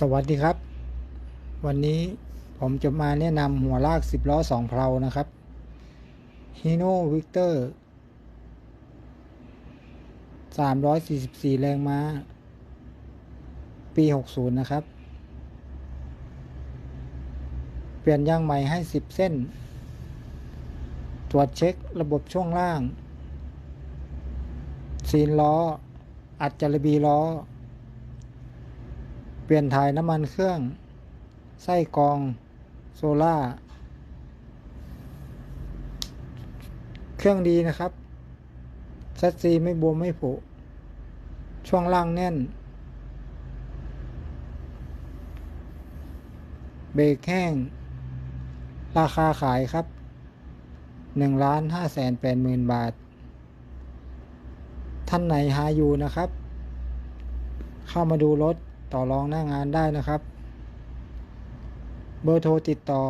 สวัสดีครับ วันนี้ผมจะมาแนะนำหัวลาก10ล้อ2เพลานะครับ Hino Victor 344 แรงม้า ปี 60 นะครับ เปลี่ยนยางใหม่ให้ 10 เส้น ตรวจเช็คระบบช่วงล่าง ซีนล้อ อัดจารบีล้อ เปลี่ยนถ่ายน้ำมันเครื่อง ไส้กรองโซล่า เครื่องดีนะครับแซดซีไม่บวมไม่ผุ ช่วงล่างแน่น เบรกแห้ง ราคาขายครับหนึ่งล้านห้าแสนแปดหมื่นบาท ท่านไหนหาอยู่นะครับ เข้ามาดูรถ ต่อรองหน้างานได้นะครับ เบอร์โทรติดต่อ